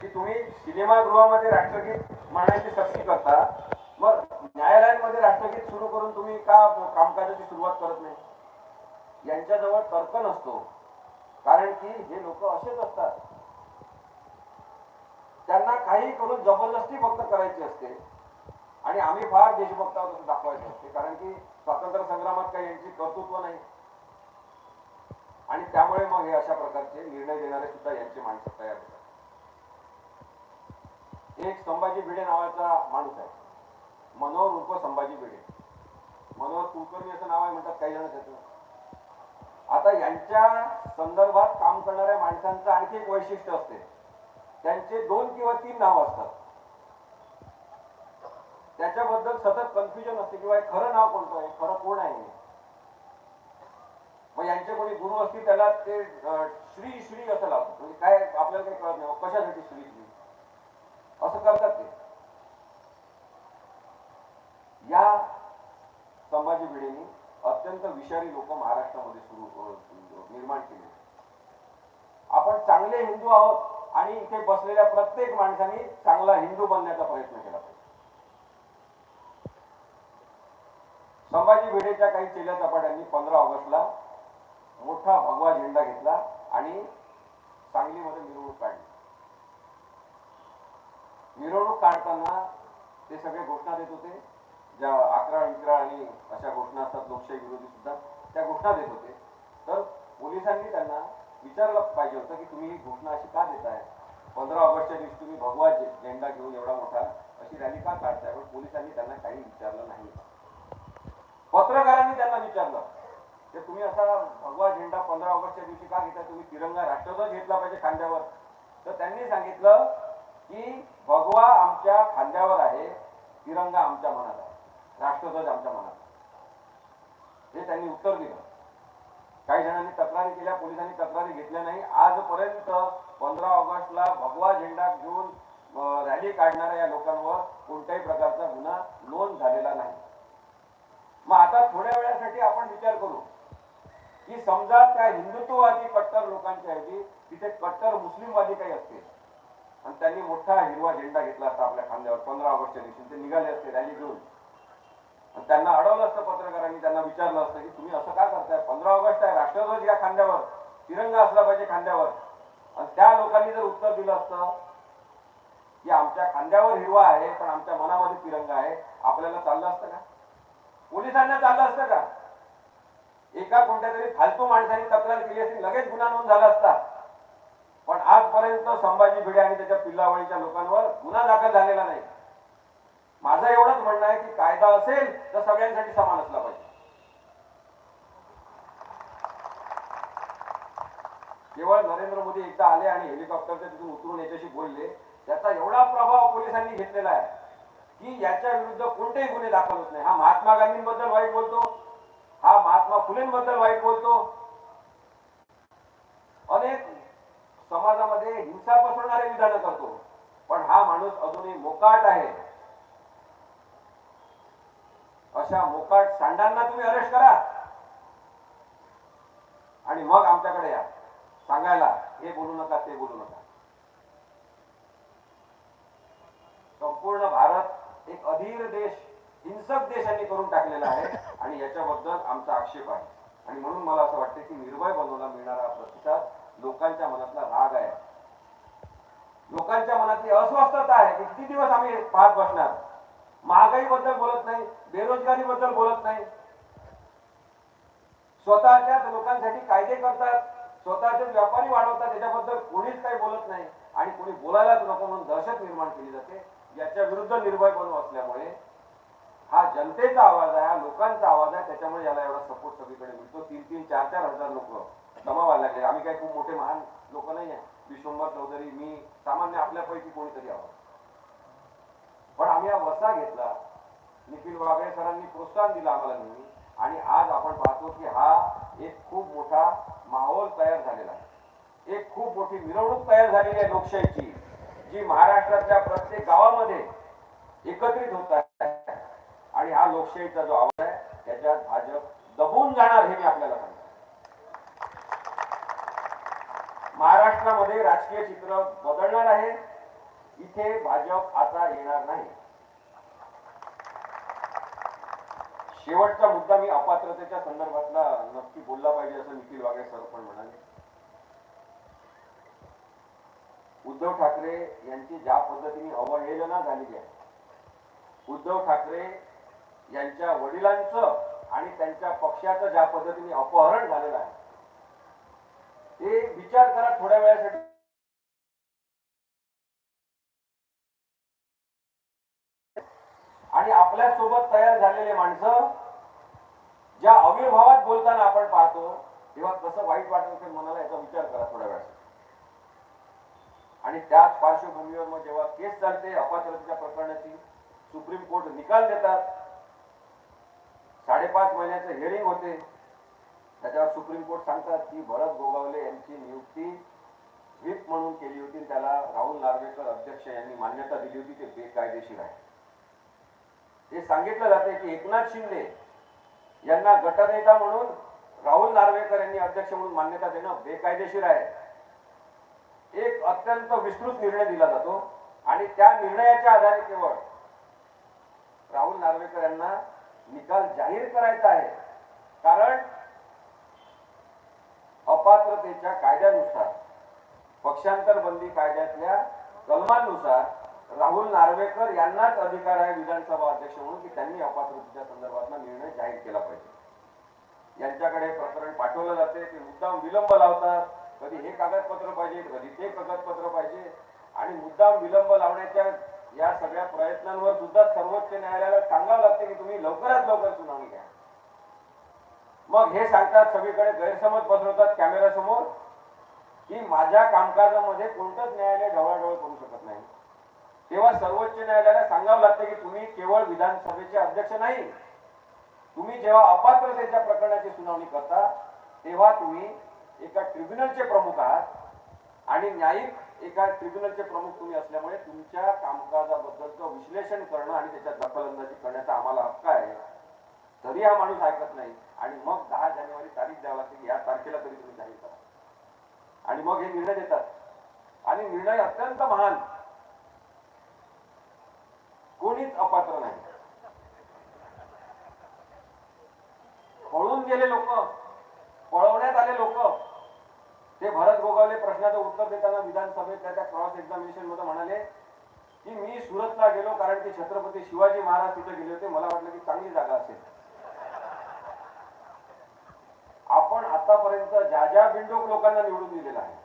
की तुम्ही सिनेमागृहामध्ये राष्ट्रगीत म्हणायची सक्ती करता मग न्यायालयांमध्ये राष्ट्रगीत सुरू करून तुम्ही का कामकाजाची सुरुवात करत नाही? यांच्याजवळ तर्क नसतो. कारण की हे लोक असेच असतात. त्यांना काही करून जबरदस्ती फक्त करायची असते. आणि आम्ही फार देशभक्त आहोत असं असते. कारण की स्वातंत्र्य संग्रामात काही यांची कर्तृत्व नाही. आणि त्यामुळे मग हे अशा प्रकारचे निर्णय देणारे सुद्धा यांची माणसं तयार होतात. एक संभाजी भिडे नावाचा माणूस आहे. मनोहर उर्फ संभाजी भिडे. मनोहर कुलकर्णी असं नाव आहे म्हणतात काही जण त्याचं आता यांच्या संदर्भात काम करणाऱ्या माणसांचं आणखी एक वैशिष्ट्य असते. त्यांचे दोन किंवा तीन नाव असतात. त्याच्याबद्दल सतत कन्फ्युजन असते किंवा हे खरं नाव कोणतं आहे? खरं कोण आहे हे? मग यांचे कोणी गुरु असतील त्याला ते श्री श्री असं लावतात. म्हणजे काय आपल्याला काही कळत नाही. कशासाठी श्री श्री? असं करतात ते या संभाजी भिडेनी अत्यंत विषारी लोक महाराष्ट्रामध्ये सुरू निर्माण केले. आपण चांगले हिंदू आहोत आणि इथे बसलेल्या प्रत्येक माणसाने चांगला हिंदू बनण्याचा प्रयत्न केला पाहिजे. संभाजी भिडेच्या काही चेल्या चपाट्यांनी पंधरा ऑगस्टला मोठा भगवा झेंडा घेतला आणि सांगलीमध्ये मिरवणूक काढली. काढताना ते सगळे घोषणा देत होते. ज्या अकरा इकरा आणि अशा घोषणा असतात लोकशाही विरोधी सुद्धा त्या घोषणा देत होते. तर पोलिसांनी त्यांना विचारलं पाहिजे होतं की तुम्ही ही घोषणा अशी का देताय? पंधरा ऑगस्टच्या दिवशी तुम्ही भगवा झेंडा घेऊन एवढा मोठा अशी रॅली का काढताय? पण पोलिसांनी त्यांना काही विचारलं नाही. पत्रकारांनी त्यांना विचारलं की तुम्ही असा भगवा झेंडा पंधरा ऑगस्टच्या दिवशी का घेता तुम्ही तिरंगा राष्ट्रध्वज घेतला पाहिजे खांद्यावर. तर त्यांनी सांगितलं की भगवा आमच्या खांद्यावर आहे तिरंगा आमच्या मनात आहे राष्ट्रध्वज आमच्या मनात आहे. हे त्यांनी उत्तर दिलं. काही जणांनी तक्रारी केल्या पोलिसांनी तक्रारी घेतल्या नाही. आजपर्यंत पंधरा ऑगस्टला भगवा झेंडा घेऊन रॅली काढणाऱ्या या लोकांवर कोणत्याही प्रकारचा गुन्हा नोंद झालेला नाही. मग आता थोड्या वेळासाठी आपण विचार करू की समजा त्या हिंदुत्ववादी कट्टर लोकांच्या ऐवजी तिथे कट्टर मुस्लिमवादी काही असतील. आणि त्यांनी मोठा हिरवा झेंडा घेतला असता आपल्या खांद्यावर. पंधरा ऑगस्टच्या दिवशी ते निघाले असते रॅली घेऊन. आणि त्यांना अडवलं असतं पत्रकारांनी त्यांना विचारलं असतं की तुम्ही असं का करताय? पंधरा ऑगस्ट आहे राष्ट्रध्वज या खांद्यावर तिरंगा असला पाहिजे खांद्यावर. आणि त्या लोकांनी जर उत्तर दिलं असतं की आमच्या खांद्यावर हिरवा आहे पण आमच्या मनामध्ये तिरंगा आहे आपल्याला चाललं असतं का? पोलिसांना चाललं असतं का? एका कोणत्या तरी फालतू माणसाने तक्रार केली असती लगेच गुन्हा नोंद झाला असता. पण आजपर्यंत संभाजी भिडे आणि त्याच्या पिल्लावळीच्या लोकांवर गुन्हा दाखल झालेला नाही. माझं एवढंच म्हणणं आहे की कायदा असेल तर सगळ्यांसाठी समान असला पाहिजे. केवळ नरेंद्र मोदी एकदा आले आणि हेलिकॉप्टरच्या तिथून उतरून याच्याशी बोलले त्याचा एवढा प्रभाव पोलिसांनी घेतलेला आहे की याच्या विरुद्ध कोणतेही गुन्हे दाखल होत नाही. हा महात्मा गांधींबद्दल वाईट बोलतो हा महात्मा फुलेंबद्दल वाईट बोलतो. अनेक समाजामध्ये हिंसा पसरणारे विधानं करतो. पण हा माणूस अजूनही मोकाट आहे. अशा मोकाट सांडांना तुम्ही अरेस्ट करा. आणि मग आमच्याकडे या. सांगायला हे बोलू नका ते बोलू नका. संपूर्ण भारत एक अधीर देश हिंसक देशांनी करून टाकलेला आहे. आणि याच्याबद्दल आमचा आक्षेप आहे. आणि म्हणून मला असं वाटतं की निर्भय बनवला मिळणारा प्रतिसाद लोकांच्या मनातला राग आहे. लोकांच्या मनातली अस्वस्थता आहे. किती दिवस आम्ही पाहत बसणार? महागाई बद्दल बोलत नाही बेरोजगारी बद्दल बोलत नाही. स्वतःच्याच लोकांसाठी कायदे करतात. स्वतःचे व्यापारी वाढवतात. त्याच्याबद्दल कोणीच काही बोलत नाही. आणि कोणी बोलायलाच नको म्हणून दहशत निर्माण केली जाते. याच्या विरुद्ध निर्भय बनू असल्यामुळे हा जनतेचा आवाज आहे हा लोकांचा आवाज आहे. त्याच्यामुळे याला एवढा सपोर्ट सगळीकडे मिळतो. तीन तीन चार चार हजार लोक जमा लागले. आम्ही काही खूप मोठे महान लोक नाही आहे विश्वंभर चौधरी मी सामान्य आपल्यापैकी कोणीतरी आहोत. पण आम्ही हा वसा घेतला. निखिल वागळे सरांनी प्रोत्साहन दिलं आम्हाला नेहमी. आणि आज आपण पाहतो की हा एक खूप मोठा माहोल तयार झालेला आहे. एक खूप मोठी मिरवणूक तयार झालेली आहे लोकशाहीची जी महाराष्ट्रातल्या प्रत्येक गावामध्ये एकत्रित होत आहे. आणि हा लोकशाहीचा जो आवाज आहे त्याच्यात भाजप दबून जाणार हे मी आपल्याला सांगतो महाराष्ट्रामध्ये राजकीय चित्र बदलणार आहे. इथे भाजप आता येणार नाही. शेवटचा मुद्दा मी अपात्रतेच्या संदर्भातला नक्की बोलला पाहिजे असं निखिल वागे सर पण म्हणाले. उद्धव ठाकरे यांची ज्या पद्धतीने अवहेलना झालेली आहे उद्धव ठाकरे यांच्या वडिलांचं आणि त्यांच्या पक्षाचं ज्या पद्धतीने अपहरण झालेलं आहे ते विचार करा थोड्या वेळासाठी. आणि आपल्यासोबत तयार झालेले माणसं ज्या अविर्भावात बोलताना आपण पाहतो तेव्हा कसं वाईट वाटत असेल मनाला याचा विचार करा थोड्या वेळासाठी. आणि त्याच पार्श्वभूमीवर मग जेव्हा केस चालते अपात्रतेच्या प्रकरणाची सुप्रीम कोर्ट निकाल देतात. साडेपाच महिन्याचं हिअरिंग होते. त्याच्यावर सुप्रीम कोर्ट सांगतात की भरत गोगावले यांची नियुक्ती व्हीप म्हणून केली होती. त्याला राहुल नार्वेकर अध्यक्ष यांनी मान्यता दिली होती ते बेकायदेशीर आहे. हे सांगितलं जाते की एकनाथ शिंदे यांना गटनेता म्हणून राहुल नार्वेकर यांनी अध्यक्ष म्हणून मान्यता देणं बेकायदेशीर आहे. एक अत्यंत विस्तृत निर्णय दिला जातो आणि त्या निर्णयाच्या आधारे केवळ राहुल नार्वेकर यांना निकाल जाहीर करायचा आहे. कारण अपात्रतेच्या कायद्यानुसार पक्षांतर बंदी कायद्यातल्या कलमांनुसार राहुल नार्वेकर यांनाच अधिकार आहे विधानसभा अध्यक्ष म्हणून की त्यांनी अपात्रतेच्या संदर्भातला निर्णय जाहीर केला पाहिजे. यांच्याकडे प्रकरण पाठवलं जाते ते मुद्दाम विलंब लावतात. कधी हे कागदपत्र पाहिजे कधी ते कागदपत्र पाहिजे. आणि मुद्दाम विलंब लावण्याच्या या सगळ्या प्रयत्नांवर सुद्धा सर्वोच्च न्यायालयाला सांगावं लागते की तुम्ही लवकरात लवकर सुनावणी घ्या. मग हे सांगतात सगळीकडे गैरसमज पसरवतात कॅमेरा समोर की माझ्या कामकाजामध्ये कोणतंच न्यायालय ढवळाढवळ करू शकत नाही. तेव्हा सर्वोच्च न्यायालयाला सांगावं लागतं की तुम्ही केवळ विधानसभेचे अध्यक्ष नाही तुम्ही जेव्हा अपात्रतेच्या प्रकरणाची सुनावणी करता तेव्हा तुम्ही एका ट्रिब्युनलचे प्रमुख आहात आणि न्यायिक एका ट्रिब्युनलचे प्रमुख तुम्ही असल्यामुळे तुमच्या कामकाजाबद्दलचं विश्लेषण करणं आणि त्याच्यात दखलंदाजी करण्याचा आम्हाला हक्क आहे. तरी हा माणूस ऐकत नाही. आणि मग दहा जानेवारी तारीख द्यावी लागते. की या तारखेला तरी तुम्ही जाहीर करा. आणि मग हे निर्णय देतात. आणि निर्णय अत्यंत महान. कोणीच अपात्र नाही. पळून गेले लोक. पळवण्यात आले लोक. ते भरत गोगावले प्रश्नाचं उत्तर देताना विधानसभेत त्याच्या क्रॉस एक्झामिनेशनमध्ये म्हणाले की मी सुरतला गेलो कारण की छत्रपती शिवाजी महाराज तिथे गेले होते. मला वाटलं की चांगली जागा असेल आपण आतापर्यंत ज्या ज्या बिंडोक लोकांना निवडून दिलेला आहे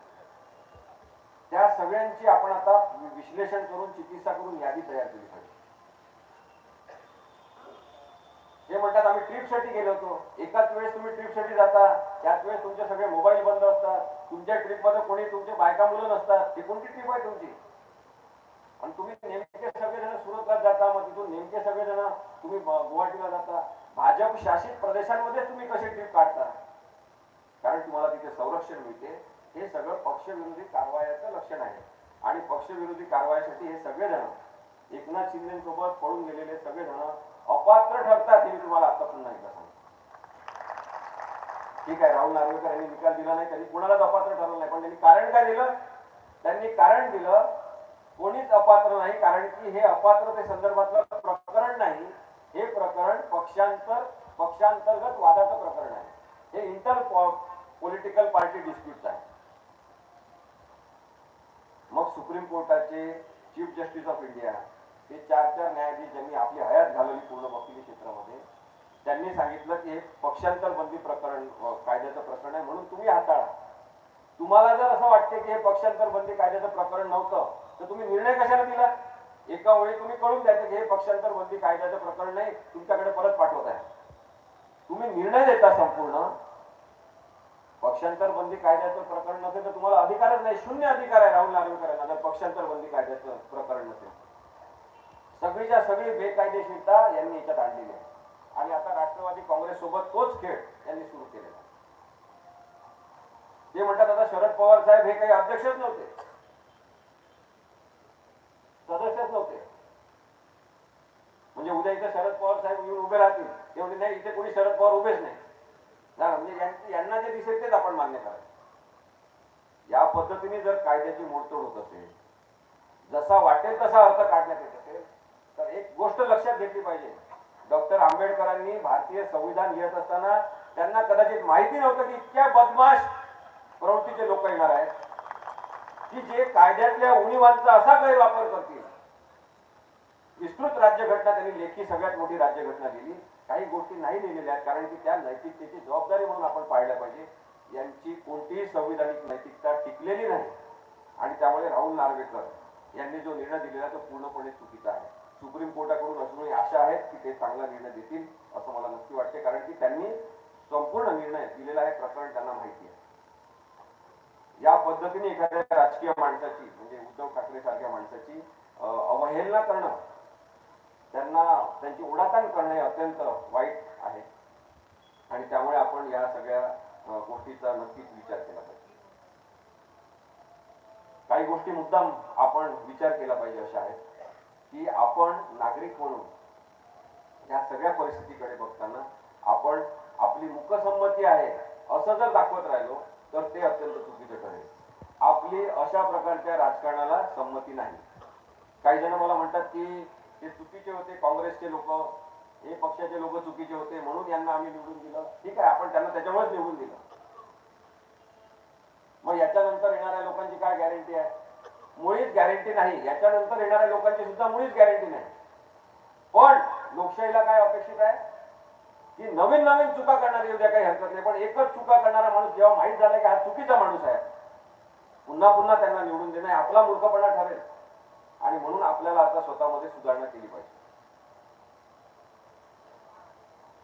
त्या सगळ्यांची आपण आता विश्लेषण करून चिकित्सा करून यादी तयार केली पाहिजे. ते म्हणतात आम्ही ट्रिपसाठी गेलो होतो. एकाच वेळेस तुम्ही ट्रिपसाठी जाता त्याच वेळेस तुमचे सगळे मोबाईल बंद असतात. तुमच्या ट्रिपमध्ये कोणी तुमचे बायका मुलं नसतात. ती कोणती ट्रिप आहे तुमची? आणि तुम्ही नेमके सगळेजण सुरतला जाता मग तिथून नेमके सगळेजण तुम्ही गुवाहाटीला जाता. भाजप शासित प्रदेशांमध्ये तुम्ही कसे ट्रिप काढता? कारण तुम्हाला तिथे संरक्षण मिळते. हे सगळं पक्षविरोधी कारवायाचं लक्षण आहे. आणि पक्षविरोधी कारवायासाठी हे सगळेजण एकनाथ शिंदेसोबत पळून गेलेले सगळेजण अपात्र ठरतात हे मी तुम्हाला आता पुन्हा एकदा सांगतो. ठीक आहे राहुल नार्वेकर यांनी निकाल दिला नाही त्यांनी कुणालाच अपात्र ठरवलं नाही. पण त्यांनी कारण काय दिलं? त्यांनी कारण दिलं कोणीच अपात्र नाही कारण की हे अपात्रते संदर्भातलं प्रकरण नाही. हे प्रकरण पक्षांतर पक्षांतर्गत वादाचं प्रकरण आहे. हे इंटर पॉलिटिकल पार्टी डिस्प्यूट आहे मग सुप्रीम कोर्टाचे चीफ जस्टिस ऑफ इंडिया हे चार चार न्यायाधीश ज्यांनी आपली हयात घालवली पूर्ण वकिली क्षेत्रामध्ये त्यांनी सांगितलं की हे पक्षांतर बंदी प्रकरण कायद्याचं प्रकरण आहे म्हणून तुम्ही हाताळा. तुम्हाला जर असं वाटते की हे पक्षांतर बंदी कायद्याचं प्रकरण नव्हतं तर तुम्ही निर्णय कशाला दिला? एका वेळी तुम्ही कळून द्यायचं की हे पक्षांतर बंदी कायद्याचं प्रकरण नाही तुमच्याकडे परत पाठवत आहे. तुम्ही निर्णय देता संपूर्ण पक्षांतर बंदी कायद्याचं प्रकरण नसेल तर तुम्हाला अधिकारच नाही. शून्य अधिकार आहे राहुल नार्वेकर यांना जर पक्षांतर बंदी कायद्याचं प्रकरण नसेल. सगळीच्या सगळी बेकायदेशीरता यांनी याच्यात आणलेली आहे. आणि आता राष्ट्रवादी काँग्रेस सोबत तोच खेळ यांनी सुरू केलेला ते म्हणतात आता शरद पवार साहेब हे काही अध्यक्षच नव्हते. सदस्यच नव्हते. म्हणजे उद्या इथे शरद पवार साहेब येऊन उभे राहतील. ते म्हणजे नाही इथे कोणी शरद पवार उभेच नाही. म्हणजे यांना जे दिसेल तेच आपण मान्य करायचं. या पद्धतीने जर कायद्याची मोडतोड होत असेल जसा वाटेल तसा अर्थ काढण्यात येत असेल तर एक गोष्ट लक्षात घेतली पाहिजे. डॉक्टर आंबेडकरांनी भारतीय संविधान लिहित असताना त्यांना कदाचित माहिती नव्हतं की इतक्या बदमाश प्रवृत्तीचे लोक येणार आहेत की जे कायद्यातल्या उणीवांचा असा गैरवापर करतील. विस्तृत राज्यघटना त्यांनी लेखी सगळ्यात मोठी राज्यघटना दिली काही गोष्टी नाही लिहिलेल्या आहेत कारण की त्या नैतिकतेची जबाबदारी म्हणून आपण पाहिल्या पाहिजे. यांची कोणतीही संविधानिक नैतिकता टिकलेली नाही. आणि त्यामुळे राहुल नार्वेकर यांनी जो निर्णय दिलेला तो पूर्णपणे चुकीचा आहे. सुप्रीम कोर्टाकडून अजूनही आशा आहेत की ते चांगला निर्णय देतील असं मला नक्की वाटते. कारण की त्यांनी संपूर्ण निर्णय दिलेला आहे प्रकरण त्यांना माहिती आहे. या पद्धतीने एखाद्या राजकीय माणसाची म्हणजे उद्धव ठाकरे सारख्या माणसाची अवहेलना करणं त्यांना त्यांची उडाताण करणे अत्यंत वाईट आहे. आणि त्यामुळे आपण या सगळ्या गोष्टीचा नक्कीच विचार केला पाहिजे. काही गोष्टी मुद्दाम आपण विचार केला पाहिजे अशा आहेत की आपण नागरिक म्हणून या सगळ्या परिस्थितीकडे बघताना आपण आपली मुकसंमती आहे असं जर दाखवत राहिलो तर ते अत्यंत चुकीचं ठरेल. आपली अशा प्रकारच्या राजकारणाला संमती नाही. काही जण मला म्हणतात की ते चुकीचे होते काँग्रेसचे लोक हे पक्षाचे लोक चुकीचे होते म्हणून यांना आम्ही निवडून दिलं. ठीक आहे आपण त्यांना त्याच्यामुळेच निवडून दिलं. मग याच्यानंतर येणाऱ्या लोकांची काय गॅरंटी आहे? मुळीच गॅरंटी नाही. याच्यानंतर येणाऱ्या लोकांची सुद्धा मुळीच गॅरंटी नाही. पण लोकशाहीला काय अपेक्षित आहे? की नवीन नवीन चुका करणारी उद्या काही हरकत नाही. पण एकच चुका करणारा माणूस जेव्हा माहीत झाला की हा चुकीचा माणूस आहे पुन्हा पुन्हा त्यांना निवडून देणं आपला मूर्खपणा ठरेल. आणि म्हणून आपल्याला आता स्वतःमध्ये सुधारणा केली पाहिजे.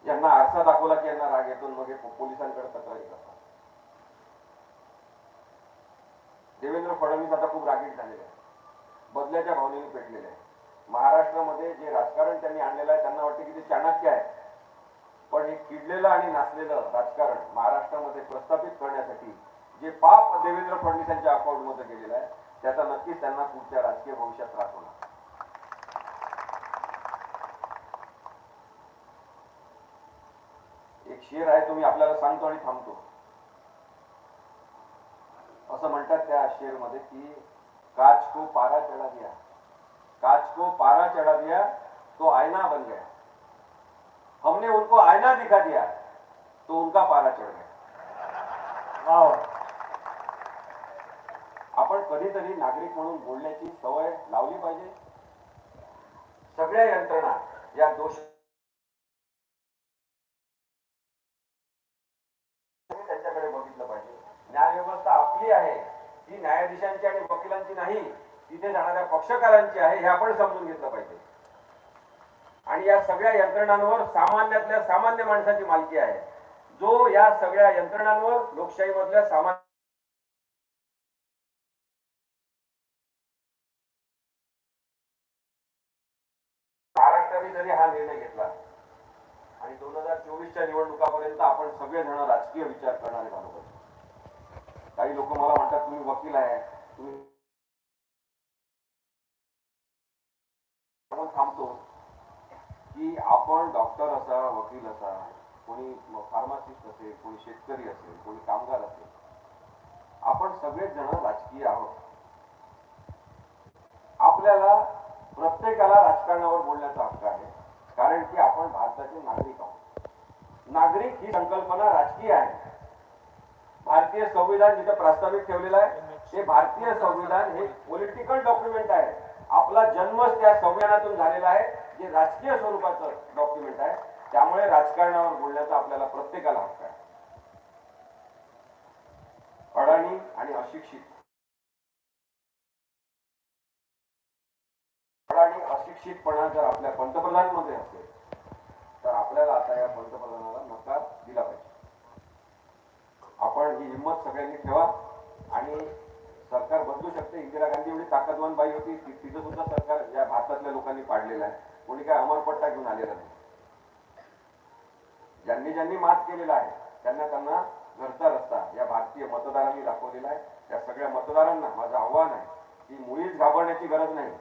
यांना आरसा दाखवला की यांना राग येतो मग हे पोलिसांकडे तक्रारी करतात देवेंद्र फडणवीस आता खूप रागीट झालेले आहे बदल्याच्या भावनेने पेटलेले आहे महाराष्ट्रामध्ये जे राजकारण त्यांनी आणलेलं आहे त्यांना वाटते की ते चाणक्य आहे. पण हे किडलेलं आणि नाचलेलं राजकारण महाराष्ट्रामध्ये प्रस्थापित करण्यासाठी जे पाप देवेंद्र फडणवीस यांच्या अकाउंटमध्ये गेलेलं आहे त्याचा नक्कीच त्यांना पुढच्या राजकीय भविष्यात त्रास होणार. एक शेर आहे तो मी आपल्याला सांगतो आणि थांबतो. असं म्हणतात त्या शेरमध्ये की काच को पारा चढ़ा दिया. काच को पारा चढ़ा दिया तो आयना बन गया. हमने उनको आयना दिखा दिया तो उनका पारा चढ़ गया. वाव. कधीतरी नागरिक म्हणून बोलण्याची सवय लावली पाहिजे. सगळ्या यंत्रणा या दोष त्यांच्याकडे बघितलं पाहिजे. न्यायव्यवस्था आपली आहे. ती न्यायाधीशांची आणि वकिलांची नाही. तिथे जाणाऱ्या पक्षकारांची आहे हे आपण समजून घेतलं पाहिजे. आणि या सगळ्या यंत्रणांवर सामान्यातल्या सामान्य माणसाची मालकी आहे. जो या सगळ्या यंत्रणांवर लोकशाही मधल्या सामान्य महाराष्ट्राने जरी हा निर्णय घेतला आणि दोन हजार चोवीसच्या निवडणुकापर्यंत आपण सगळेजण राजकीय विचार करणारे झालो पाहिजे काही लोक मला म्हणतात तुम्ही वकील आहे तुम्ही थांबतो. की आपण डॉक्टर असा वकील असा कोणी फार्मासिस्ट असेल कोणी शेतकरी असेल कोणी कामगार असेल आपण सगळेच जण राजकीय आहोत. आपल्याला प्रत्येकाला राजकारणावर बोलण्याचा हक्क आहे कारण की आपण भारताचे नागरिक आहोत. नागरिक ही संकल्पना राजकीय आहे. भारतीय संविधान जिथे प्रस्तावित ठेवलेलं आहे ते भारतीय संविधान हे पॉलिटिकल डॉक्युमेंट आहे. आपला जन्मच त्या संविधानातून झालेला आहे जे राजकीय स्वरूपाचं डॉक्युमेंट आहे. त्यामुळे राजकारणावर बोलण्याचा आपल्याला प्रत्येकाला हक्क आहे. अडाणी आणि अशिक्षित. अडाणी अशिक्षितपणा जर आपल्या पंतप्रधानमध्ये असेल तर आपल्याला आता या पंतप्रधानाला नकार दिला पाहिजे. आपण ही हिंमत सगळ्यांनी ठेवा आणि सरकार बदलू शकते. इंदिरा गांधी एवढी ताकदवान बाई होती तिचं सुद्धा सरकार या भारतातल्या लोकांनी पाडलेलं आहे. कोणी काय अमरपट्टा घेऊन आलेला नाही. ज्यांनी ज्यांनी मात केलेला आहे त्यांना त्यांना घरचा रस्ता या भारतीय मतदारांनी दाखवलेला आहे. त्या सगळ्या मतदारांना माझं आव्हान आहे की मुळीच घाबरण्याची गरज नाही.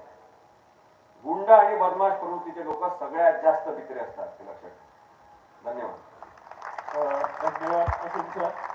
गुंड आणि बदमाश प्रवृत्तीचे लोक सगळ्यात जास्त भित्रे असतात ते लक्षात धन्यवाद. धन्यवाद.